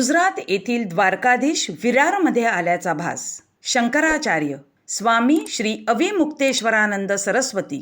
गुजरात येथील द्वारकाधीश विरारमध्ये आल्याचा भास. शंकराचार्य स्वामी श्री अविमुक्तेश्वरानंद सरस्वती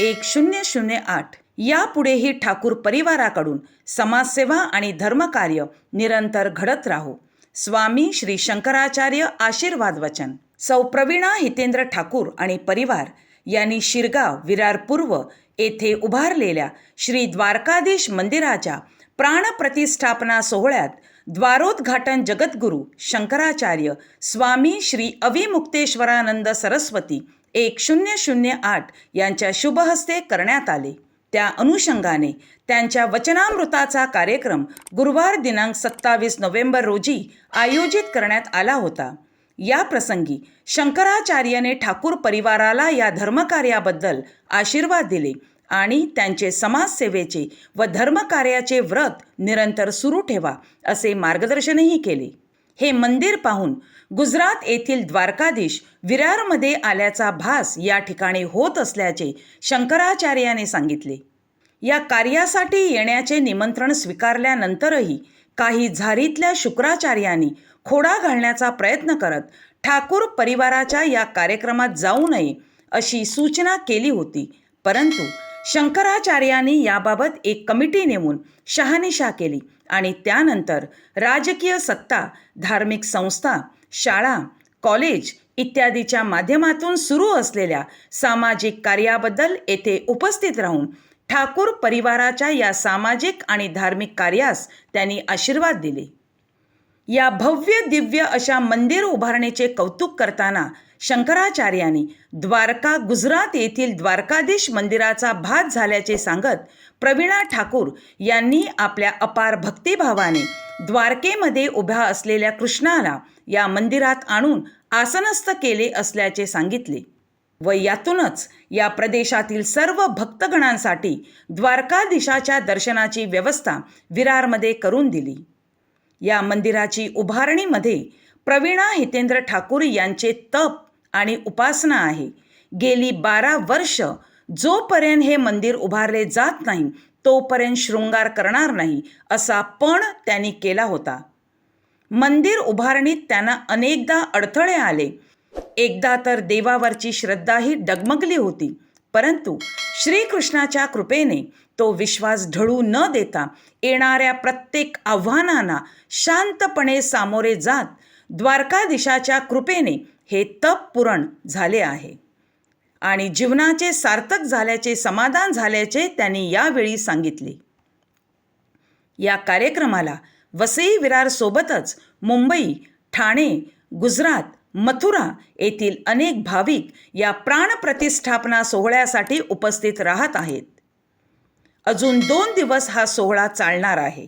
एक शून्य शून्य आठ यापुढेही ठाकूर परिवाराकडून समाजसेवा आणि धर्मकार्य निरंतर घडत राहो. स्वामी श्री शंकराचार्य आशीर्वाद वचन. सौ प्रवीणा हितेंद्र ठाकूर आणि परिवार यांनी शिरगाव विरार पूर्व येथे उभारलेल्या श्री द्वारकाधीश मंदिराच्या प्राणप्रतिष्ठापना सोहळ्यात द्वारोद्घाटन जगद्गुरू शंकराचार्य स्वामी श्री अविमुक्तेश्वरानंद सरस्वती एक शून्य शून्य आठ यांच्या शुभहस्ते करण्यात आले. त्या अनुषंगाने त्यांच्या वचनामृताचा कार्यक्रम गुरुवार दिनांक सत्तावीस नोव्हेंबर रोजी आयोजित करण्यात आला होता. या प्रसंगी शंकराचार्याने ठाकूर परिवाराला या धर्मकार्याबद्दल आशीर्वाद दिले. आणि त्यांचे समाजसेवेचे व धर्मकार्याचे व्रत निरंतर सुरू ठेवा असे मार्गदर्शनही केले. हे मंदिर पाहून गुजरात येथील द्वारकाधीश विरारमध्ये आल्याचा भास या ठिकाणी होत असल्याचे शंकराचार्याने सांगितले. या कार्यासाठी येण्याचे निमंत्रण स्वीकारल्यानंतरही काही झारीतल्या शुक्राचार्यांनी खोडा घालण्याचा प्रयत्न करत ठाकूर परिवाराच्या या कार्यक्रमात जाऊ नये अशी सूचना केली होती परंतु शंकराचार्यांनी याबाबत एक कमिटी नेमून शहानिशा केली आणि त्यानंतर राजकीय सत्ता धार्मिक संस्था शाळा कॉलेज इत्यादीच्या माध्यमातून सुरू असलेल्या सामाजिक कार्याबद्दल येथे उपस्थित राहून ठाकूर परिवाराच्या या सामाजिक आणि धार्मिक कार्यास त्यांनी आशीर्वाद दिले. या भव्य दिव्य अशा मंदिर उभारणीचे कौतुक करताना शंकराचार्यांनी द्वारका गुजरात येथील द्वारकाधीश मंदिराचा भात झाल्याचे सांगत प्रवीणा ठाकूर यांनी आपल्या अपार भक्तिभावाने द्वारकेमध्ये उभ्या असलेल्या कृष्णाला या मंदिरात आणून आसनस्थ केले असल्याचे सांगितले. व यातूनच या प्रदेशातील सर्व भक्तगणांसाठी द्वारकाधीशाच्या दर्शनाची व्यवस्था विरारमध्ये करून दिली. या मंदिराची उभारणीमध्ये प्रवीणा हितेंद्र ठाकूर यांचे तप आणि उपासना आहे. गेली बारा वर्ष जोपर्यंत हे मंदिर उभारले जात नाही तोपर्यंत शृंगार करणार नाही असा पण त्यांनी केला होता. मंदिर उभारणीत त्यांना अनेकदा अडथळे आले. एकदा तर देवावरची श्रद्धाही डगमगली होती परंतु श्रीकृष्णाच्या कृपेने तो विश्वास ढळू न देता येणाऱ्या प्रत्येक आव्हानांना शांतपणे सामोरे जात द्वारकाधीशाच्या कृपेने हे तप पूरण झाले आहे. आणि जीवनाचे सार्थक झाल्याचे समाधान झाल्याचे त्यांनी यावेळी सांगितले. या कार्यक्रमाला वसई विरारसोबतच मुंबई ठाणे गुजरात मथुरा येथील अनेक भाविक या प्राणप्रतिष्ठापना सोहळ्यासाठी उपस्थित राहत आहेत. अजून दोन दिवस हा सोहळा चालणार आहे.